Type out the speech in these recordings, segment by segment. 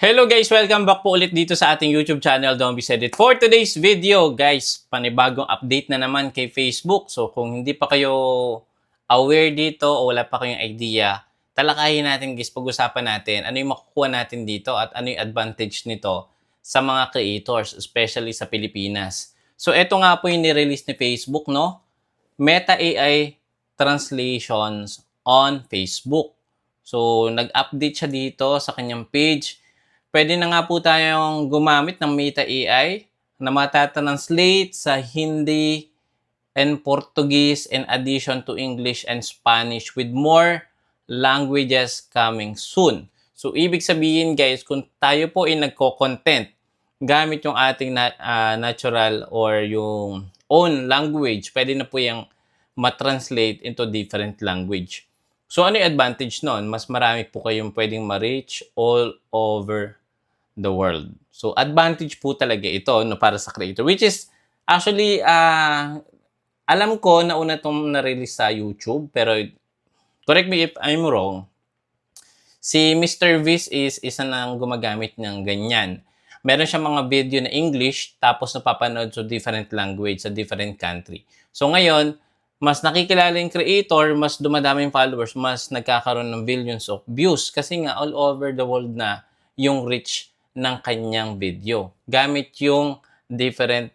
Hello guys! Welcome back po ulit dito sa ating YouTube channel, Don't Be Said It. For today's video, guys, panibagong update na naman kay Facebook. So kung hindi pa kayo aware dito o wala pa kayong idea, talakayin natin guys, pag-usapan natin ano yung makukuha natin dito at ano yung advantage nito sa mga creators, especially sa Pilipinas. So ito nga po yung nirelease ni Facebook, no? Meta AI Translations on Facebook. So, nag-update siya dito sa kanyang page. Pwede na nga po tayong gumamit ng Meta AI na matatranslate sa Hindi and Portuguese in addition to English and Spanish with more languages coming soon. So, ibig sabihin guys, kung tayo po ay nagko-content gamit yung ating na, ah, natural or yung own language, pwede na po yung matranslate into different language. So, ano yung advantage nun? Mas marami po kayong pwedeng ma-reach all over the world. So, advantage po talaga ito no, para sa creator. Which is, actually, ah alam ko na una itong na-release sa YouTube, pero correct me if I'm wrong, si Mr. Viz is isa nang gumagamit ng ganyan. Meron siya mga video na English, tapos napapanood sa different language, sa different country. So ngayon, mas nakikilala yung creator, mas dumadami yung followers, mas nagkakaroon ng billions of views. Kasi nga, all over the world na yung reach ng kanyang video. Gamit yung different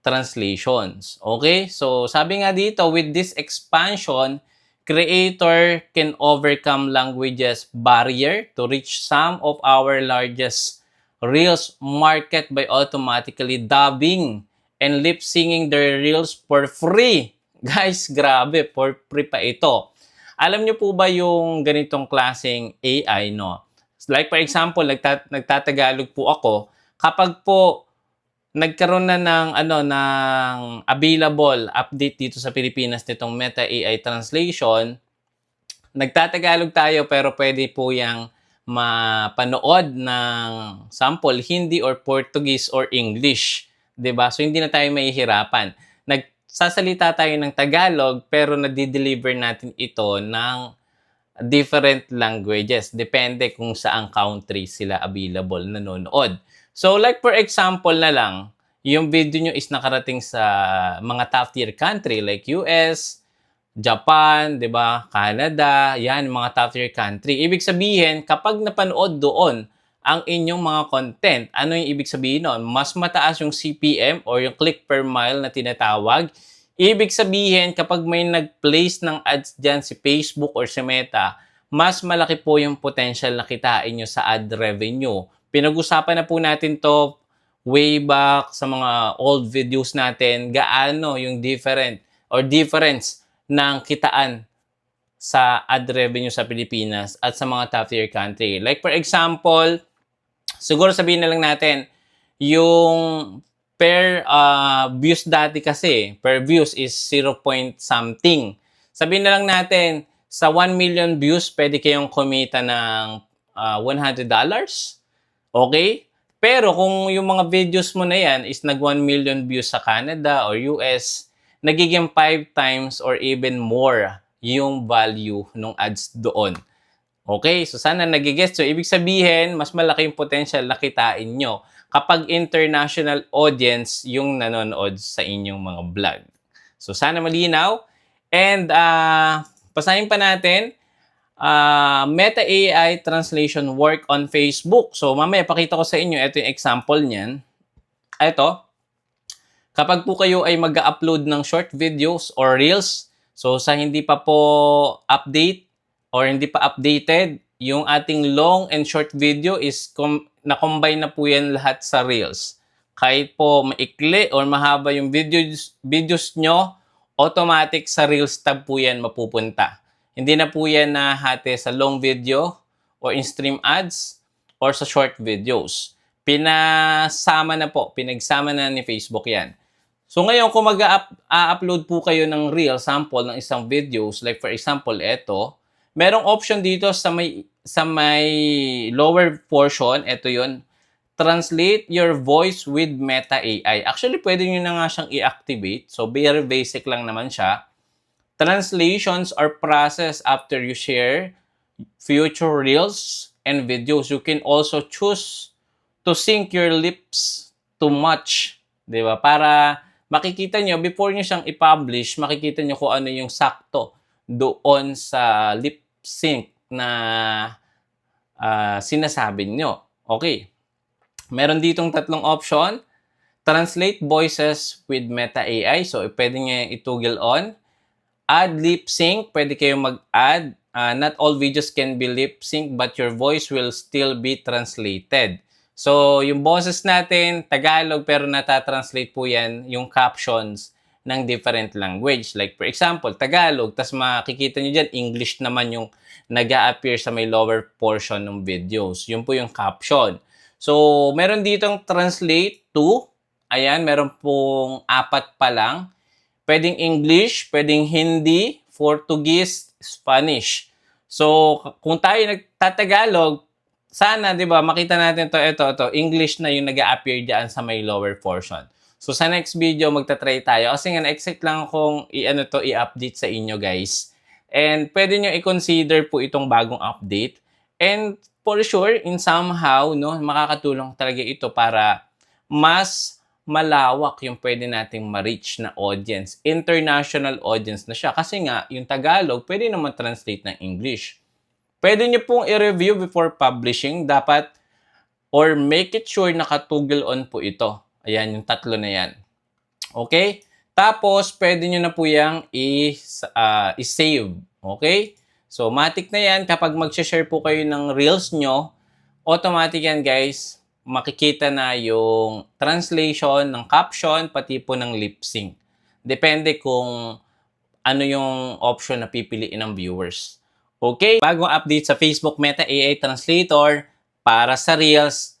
translations. Okay? So, sabi nga dito, with this expansion, creator can overcome languages barrier to reach some of our largest Reels market by automatically dubbing and lip singing their Reels for free. Guys, grabe, for free pa ito. Alam niyo po ba yung ganitong klaseng AI, no? Like for example, nagtat- nagtatagalog po ako, kapag po nagkaroon na ng ano ng available update dito sa Pilipinas nitong Meta AI translation, nagtatagalog tayo pero pwede po yang mapanood ng sample Hindi or Portuguese or English, 'di ba? So hindi na tayo mahihirapan. Nagsasalita tayo ng Tagalog pero nadi-deliver natin ito ng different languages. Depende kung saang country sila available nanonood. So like for example na lang, yung video nyo is nakarating sa mga top tier country like US, Japan, 'di ba? Canada, 'yan mga top tier country. Ibig sabihin, kapag napanood doon ang inyong mga content, ano yung ibig sabihin noon? Mas mataas yung CPM or yung click per mile na tinatawag. Ibig sabihin, kapag may nag-place ng ads dyan si Facebook or si Meta, mas malaki po yung potential na kitain nyo sa ad revenue. Pinag-usapan na po natin to way back sa mga old videos natin, gaano yung different or difference ng kitaan sa ad revenue sa Pilipinas at sa mga top tier country. Like for example, siguro sabihin na lang natin, yung per uh, views dati kasi, per views is 0 point something. Sabihin na lang natin, sa 1 million views, pwede kayong kumita ng uh, $100. Okay? Pero kung yung mga videos mo na yan is nag 1 million views sa Canada or US, nagiging 5 times or even more yung value ng ads doon. Okay, so sana nagigets. So, ibig sabihin, mas malaki yung potential na kitain nyo kapag international audience yung nanonood sa inyong mga vlog. So, sana malinaw. And, uh, pasahin pa natin, uh, Meta AI Translation Work on Facebook. So, mamaya pakita ko sa inyo, ito yung example niyan. Ito, Kapag po kayo ay mag-upload ng short videos or reels, so sa hindi pa po update or hindi pa updated, yung ating long and short video is com- na-combine na po yan lahat sa reels. Kahit po maikli or mahaba yung videos, videos nyo, automatic sa reels tab po yan mapupunta. Hindi na po yan nahati sa long video or in-stream ads or sa short videos. Pinasama na po, pinagsama na ni Facebook yan. So ngayon, kung mag-upload po kayo ng real sample ng isang videos, like for example, ito, merong option dito sa may, sa may lower portion, ito yon translate your voice with Meta AI. Actually, pwede nyo na nga siyang i-activate. So, very basic lang naman siya. Translations are processed after you share future reels and videos. You can also choose to sync your lips to much. Di ba? Para makikita nyo, before nyo siyang i-publish, makikita nyo kung ano yung sakto doon sa lip sync na ah, sinasabi nyo. Okay. Meron ditong tatlong option. Translate voices with Meta AI. So, pwede nyo itoggle on. Add lip sync. Pwede kayong mag-add. Ah, not all videos can be lip sync but your voice will still be translated. So, yung boses natin, Tagalog, pero natatranslate po yan yung captions ng different language. Like, for example, Tagalog, tas makikita nyo dyan, English naman yung nag appear sa may lower portion ng videos. Yun po yung caption. So, meron ditong translate to. Ayan, meron pong apat pa lang. Pwedeng English, pwedeng Hindi, Portuguese, Spanish. So, kung tayo nagtatagalog, sana, di ba, makita natin to ito, ito, English na yung nag appear dyan sa may lower portion. So, sa next video, magta-try tayo. Kasi nga, na-excite lang akong i-ano to, i-update sa inyo, guys. And pwede nyo i-consider po itong bagong update. And for sure, in somehow, no, makakatulong talaga ito para mas malawak yung pwede nating ma-reach na audience. International audience na siya. Kasi nga, yung Tagalog, pwede naman translate ng English. Pwede nyo pong i-review before publishing. Dapat, or make it sure nakatugel on po ito. Ayan, yung tatlo na yan. Okay? Tapos, pwede nyo na po yung i- ah, i-save. Okay? So, matic na yan. Kapag mag-share po kayo ng reels nyo, automatic yan guys, makikita na yung translation ng caption, pati po ng lip sync. Depende kung ano yung option na pipiliin ng viewers. Okay? Bagong update sa Facebook Meta AI Translator para sa Reels.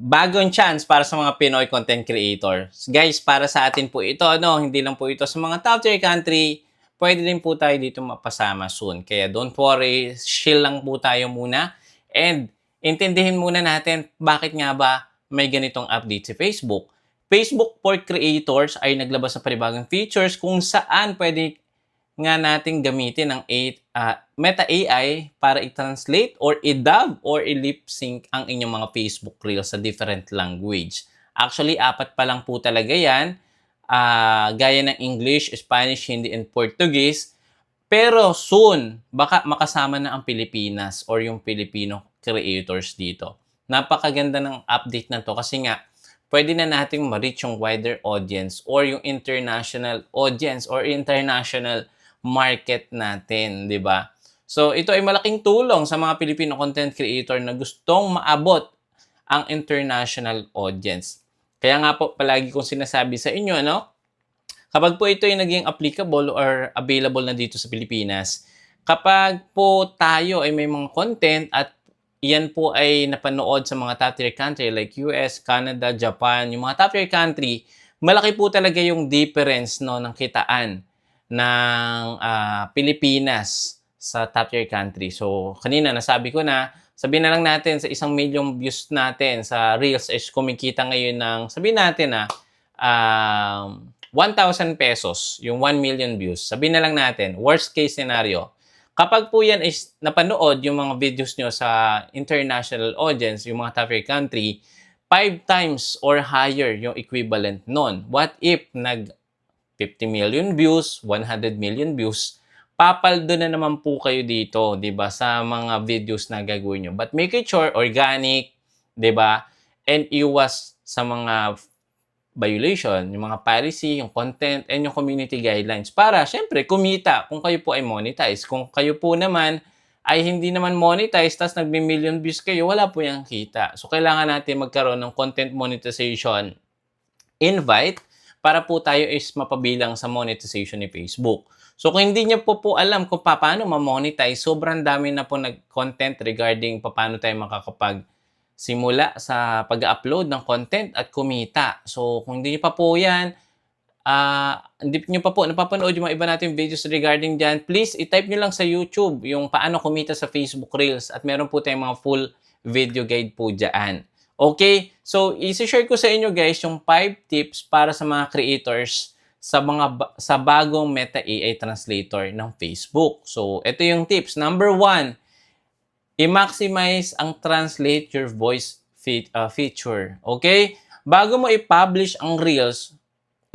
Bagong chance para sa mga Pinoy content creators. Guys, para sa atin po ito, ano, hindi lang po ito sa mga top tier country, pwede din po tayo dito mapasama soon. Kaya don't worry, chill lang po tayo muna. And intindihin muna natin bakit nga ba may ganitong update si Facebook. Facebook for Creators ay naglabas ng panibagong features kung saan pwede nga nating gamitin ng A- ah, Meta AI para i-translate or i-dub or i-lip sync ang inyong mga Facebook Reels sa different language. Actually, apat pa lang po talaga yan. Ah, gaya ng English, Spanish, Hindi, and Portuguese. Pero soon, baka makasama na ang Pilipinas or yung Filipino creators dito. Napakaganda ng update na to kasi nga, pwede na nating ma-reach yung wider audience or yung international audience or international market natin, di ba? So, ito ay malaking tulong sa mga Filipino content creator na gustong maabot ang international audience. Kaya nga po, palagi kong sinasabi sa inyo, no? Kapag po ito ay naging applicable or available na dito sa Pilipinas, kapag po tayo ay may mga content at yan po ay napanood sa mga top tier country like US, Canada, Japan, yung mga top tier country, malaki po talaga yung difference no ng kitaan ng ah, Pilipinas sa top tier country. So, kanina nasabi ko na, sabihin na lang natin sa isang million views natin sa Reels is kumikita ngayon ng, sabihin natin na, um, 1,000 pesos, yung 1 million views. Sabihin na lang natin, worst case scenario, kapag po yan is napanood yung mga videos nyo sa international audience, yung mga top tier country, 5 times or higher yung equivalent nun. What if nag 50 million views, 100 million views, papaldo na naman po kayo dito, 'di ba, sa mga videos na gagawin nyo. But make it sure organic, 'di ba? And iwas sa mga violation, yung mga piracy, yung content, and yung community guidelines para, syempre, kumita kung kayo po ay monetize. Kung kayo po naman ay hindi naman monetize, tapos nagbi-million views kayo, wala po yung kita. So, kailangan natin magkaroon ng content monetization invite para po tayo is mapabilang sa monetization ni Facebook. So, kung hindi niyo po po alam kung paano ma-monetize, sobrang dami na po nag-content regarding paano tayo makakapag simula sa pag-upload ng content at kumita. So, kung hindi niyo pa po yan, ah hindi niyo pa po napapanood yung mga iba nating videos regarding dyan, please i-type niyo lang sa YouTube yung paano kumita sa Facebook Reels at meron po tayong mga full video guide po dyan. Okay? So, isi-share ko sa inyo guys yung 5 tips para sa mga creators sa mga sa bagong Meta AI translator ng Facebook. So, ito yung tips. Number one, i-maximize ang translate your voice fe- uh, feature. Okay? Bago mo i-publish ang Reels,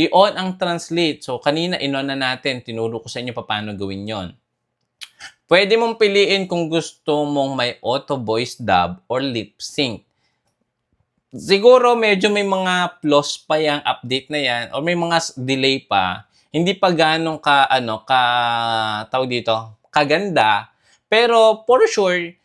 i-on ang translate. So, kanina in-on na natin. Tinuro ko sa inyo paano gawin yon. Pwede mong piliin kung gusto mong may auto voice dub or lip sync. Siguro medyo may mga flaws pa yung update na yan or may mga delay pa. Hindi pa ganong ka ano ka tawag dito, kaganda. Pero for sure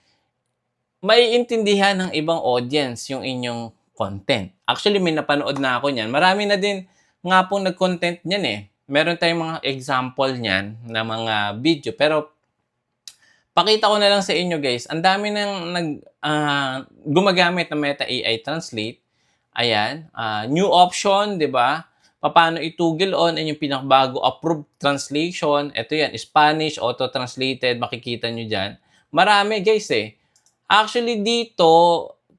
may intindihan ng ibang audience yung inyong content. Actually, may napanood na ako niyan. Marami na din nga pong nag-content niyan eh. Meron tayong mga example niyan na mga video. Pero, pakita ko na lang sa inyo guys. Ang dami nang nag, ah, gumagamit ng Meta AI Translate. Ayan. ah, new option, di ba? Paano itugil on? Yan yung pinakabago approved translation. Ito yan, Spanish, auto-translated. Makikita nyo dyan. Marami guys eh. Actually dito,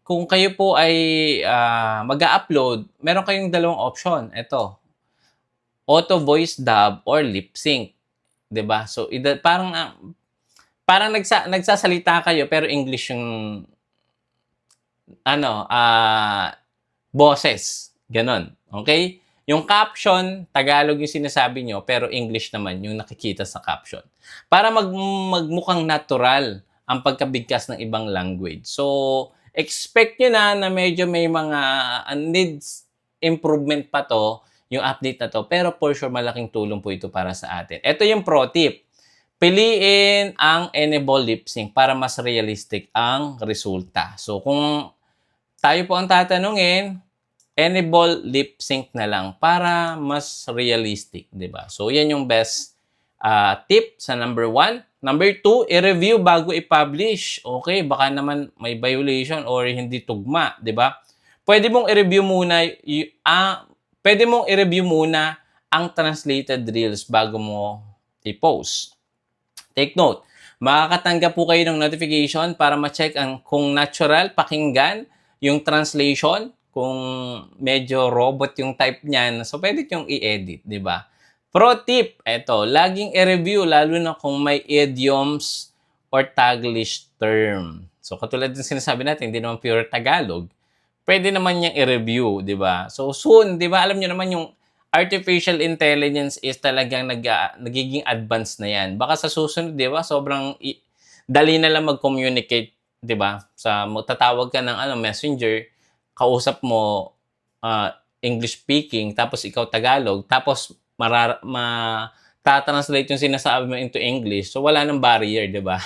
kung kayo po ay ah, mag-upload, meron kayong dalawang option. Ito, auto voice dub or lip sync. 'Di ba? So ida, parang parang nagsa, nagsasalita kayo pero English yung ano, ah boses. Ganon. Okay? Yung caption, Tagalog yung sinasabi nyo, pero English naman yung nakikita sa caption. Para mag, magmukhang natural ang pagkabigkas ng ibang language. So, expect nyo na na medyo may mga uh, needs improvement pa to, yung update na to. Pero for sure, malaking tulong po ito para sa atin. Ito yung pro tip. Piliin ang enable lip sync para mas realistic ang resulta. So, kung tayo po ang tatanungin, enable lip sync na lang para mas realistic, 'di ba? So, yan yung best ah, tip sa number one. Number two, i-review bago i-publish. Okay, baka naman may violation or hindi tugma, 'di ba? Pwede mong i-review muna ah, pwede mong i-review muna ang translated reels bago mo i-post. Take note, makakatanggap po kayo ng notification para ma-check ang kung natural pakinggan yung translation, kung medyo robot yung type niyan, so pwede yung i-edit, di ba? Pro tip, eto, laging i-review lalo na kung may idioms or Taglish term. So katulad ng sinasabi natin, hindi naman pure Tagalog. Pwede naman niyang i-review, di ba? So soon, di ba, alam niyo naman yung artificial intelligence is talagang nag, ah, nagiging advanced na yan. Baka sa susunod, di ba, sobrang i- dali na lang mag-communicate, di ba? Sa magtatawag ka ng ano, messenger, kausap mo ah, English speaking, tapos ikaw Tagalog, tapos marar ma tatranslate yung sinasabi mo into English. So wala nang barrier, 'di ba?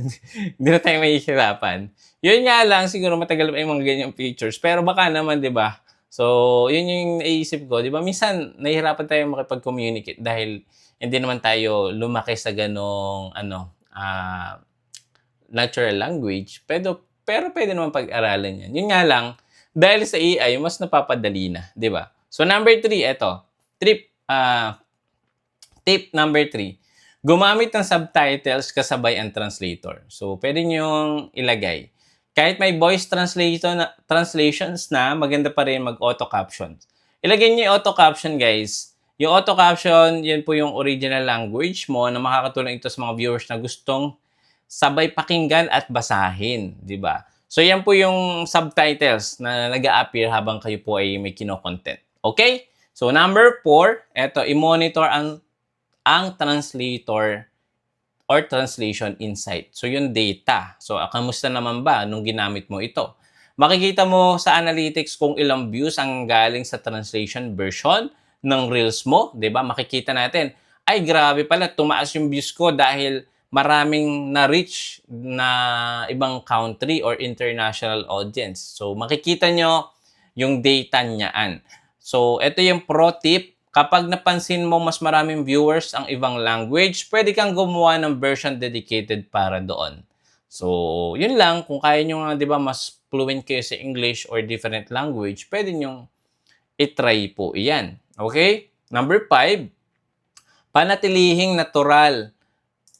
Hindi na tayo mahihirapan. Yun nga lang, siguro matagal pa yung mga ganyang features. Pero baka naman, 'di ba? So, yun yung naisip ko, 'di ba? Minsan nahihirapan tayo makipag-communicate dahil hindi naman tayo lumaki sa ganong ano, ah natural language. Pero pero pwede naman pag-aralan yan. Yun nga lang, dahil sa AI, mas napapadali na, di ba? So, number three, eto. Trip, ah, tip number three. Gumamit ng subtitles kasabay ang translator. So, pwede niyong ilagay. Kahit may voice translation na, translations na, maganda pa rin mag-auto captions. Ilagay niyo yung auto caption, guys. Yung auto caption, yun po yung original language mo na makakatulong ito sa mga viewers na gustong sabay pakinggan at basahin, di ba? So yan po yung subtitles na nag appear habang kayo po ay may kino-content. Okay? So number four, eto, i-monitor ang, ang translator or translation insight. So yung data. So ah, kamusta naman ba nung ginamit mo ito? Makikita mo sa analytics kung ilang views ang galing sa translation version ng Reels mo, 'di ba? Makikita natin, ay grabe pala, tumaas yung views ko dahil maraming na-reach na ibang country or international audience. So, makikita nyo yung data niyaan. So, ito yung pro tip. Kapag napansin mo mas maraming viewers ang ibang language, pwede kang gumawa ng version dedicated para doon. So, yun lang. Kung kaya nyo nga, di ba, mas fluent kayo sa English or different language, pwede nyo itry po iyan. Okay? Number five, panatilihing natural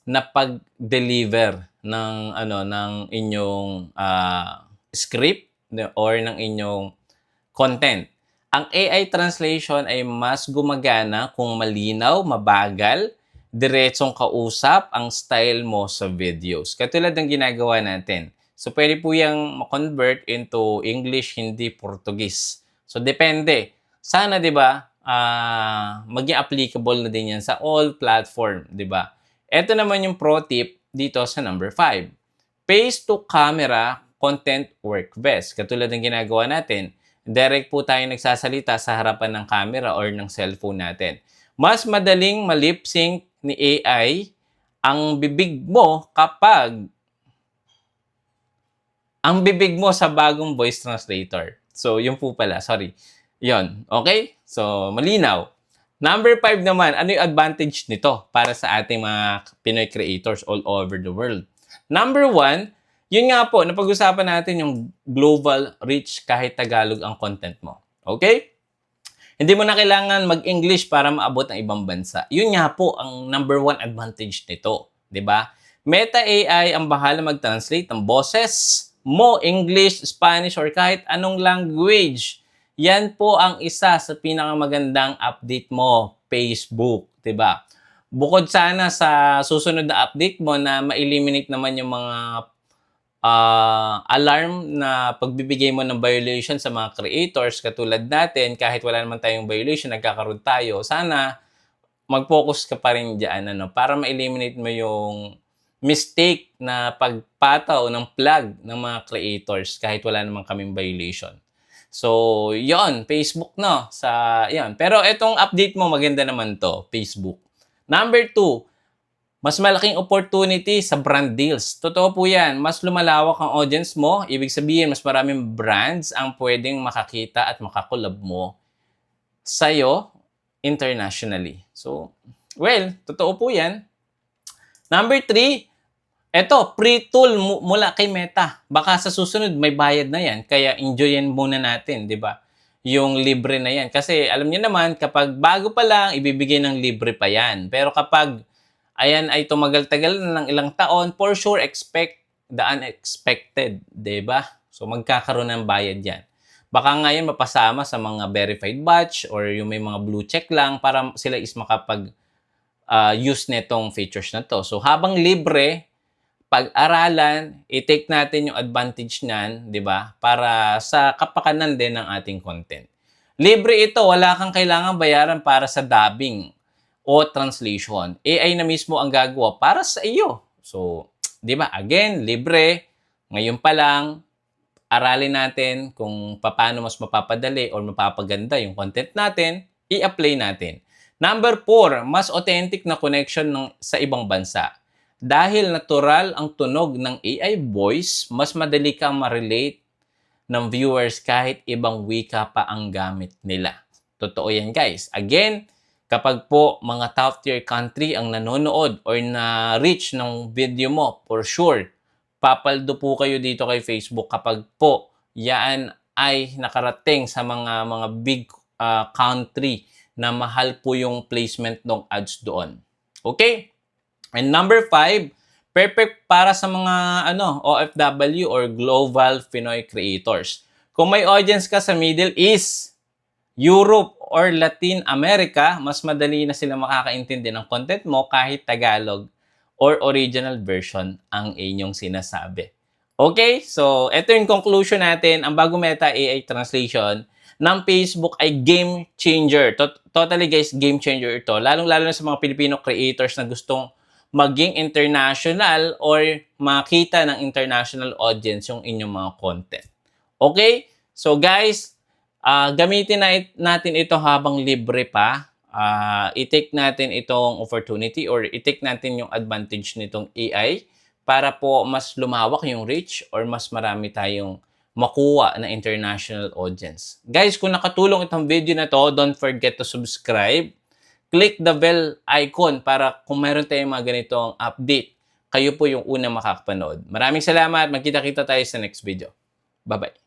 na pag-deliver ng ano ng inyong ah, script or ng inyong content. Ang AI translation ay mas gumagana kung malinaw, mabagal, diretsong kausap ang style mo sa videos. Katulad ng ginagawa natin. So, pwede po yung ma-convert into English, Hindi, Portuguese. So, depende. Sana, di ba, ah, maging applicable na din yan sa all platform, di ba? Ito naman yung pro tip dito sa number 5. Face to camera content work best. Katulad ng ginagawa natin, direct po tayo nagsasalita sa harapan ng camera or ng cellphone natin. Mas madaling malip sync ni AI ang bibig mo kapag ang bibig mo sa bagong voice translator. So, yun po pala. Sorry. Yon, Okay? So, malinaw. Number five naman, ano yung advantage nito para sa ating mga Pinoy creators all over the world? Number one, yun nga po, napag-usapan natin yung global reach kahit Tagalog ang content mo. Okay? Hindi mo na kailangan mag-English para maabot ang ibang bansa. Yun nga po ang number one advantage nito. 'di ba? Meta AI ang bahala mag-translate ng boses mo, English, Spanish, or kahit anong language. Yan po ang isa sa pinakamagandang update mo, Facebook, 'di ba? Bukod sana sa susunod na update mo na ma-eliminate naman yung mga ah, alarm na pagbibigay mo ng violation sa mga creators katulad natin, kahit wala naman tayong violation, nagkakaroon tayo, sana mag-focus ka pa rin dyan ano, para ma-eliminate mo yung mistake na pagpataw ng plug ng mga creators kahit wala naman kaming violation. So, yon Facebook no. Sa, yon. Pero itong update mo, maganda naman to, Facebook. Number two, mas malaking opportunity sa brand deals. Totoo po yan. Mas lumalawak ang audience mo. Ibig sabihin, mas maraming brands ang pwedeng makakita at makakolab mo sa'yo internationally. So, well, totoo po yan. Number three, eto, free tool mu- mula kay Meta. Baka sa susunod may bayad na yan. Kaya enjoyin muna natin, di ba? Yung libre na yan. Kasi alam niyo naman, kapag bago pa lang, ibibigay ng libre pa yan. Pero kapag ayan ay tumagal-tagal na ng ilang taon, for sure expect the unexpected, ba? So magkakaroon ng bayad 'yan. Baka ngayon mapasama sa mga verified batch or yung may mga blue check lang para sila is makapag ah, use netong features na to. So habang libre, pag-aralan, i-take natin yung advantage niyan, 'di ba? Para sa kapakanan din ng ating content. Libre ito, wala kang kailangan bayaran para sa dubbing o translation. AI na mismo ang gagawa para sa iyo. So, 'di ba? Again, libre. Ngayon pa lang aralin natin kung paano mas mapapadali or mapapaganda yung content natin, i-apply natin. Number four, mas authentic na connection ng, sa ibang bansa. Dahil natural ang tunog ng AI voice, mas madali kang ma-relate ng viewers kahit ibang wika pa ang gamit nila. Totoo yan guys. Again, kapag po mga top tier country ang nanonood or na-reach ng video mo, for sure, papaldo po kayo dito kay Facebook kapag po yan ay nakarating sa mga mga big uh, country na mahal po yung placement ng ads doon. Okay? And number five, perfect para sa mga ano OFW or global Pinoy creators. Kung may audience ka sa Middle East, Europe, or Latin America, mas madali na sila makakaintindi ng content mo kahit Tagalog or original version ang inyong sinasabi. Okay? So, ito yung conclusion natin. Ang bago meta AI translation ng Facebook ay game changer. Tot- totally guys, game changer ito. Lalong-lalo na sa mga Filipino creators na gustong maging international or makita ng international audience yung inyong mga content. Okay? So guys, ah, gamitin na it- natin ito habang libre pa. Ah, i-take natin itong opportunity or i-take natin yung advantage nitong AI para po mas lumawak yung reach or mas marami tayong makuha na international audience. Guys, kung nakatulong itong video na to, don't forget to subscribe. Click the bell icon para kung meron tayong mga ganitong update, kayo po yung una makakapanood. Maraming salamat. Magkita-kita tayo sa next video. Bye-bye.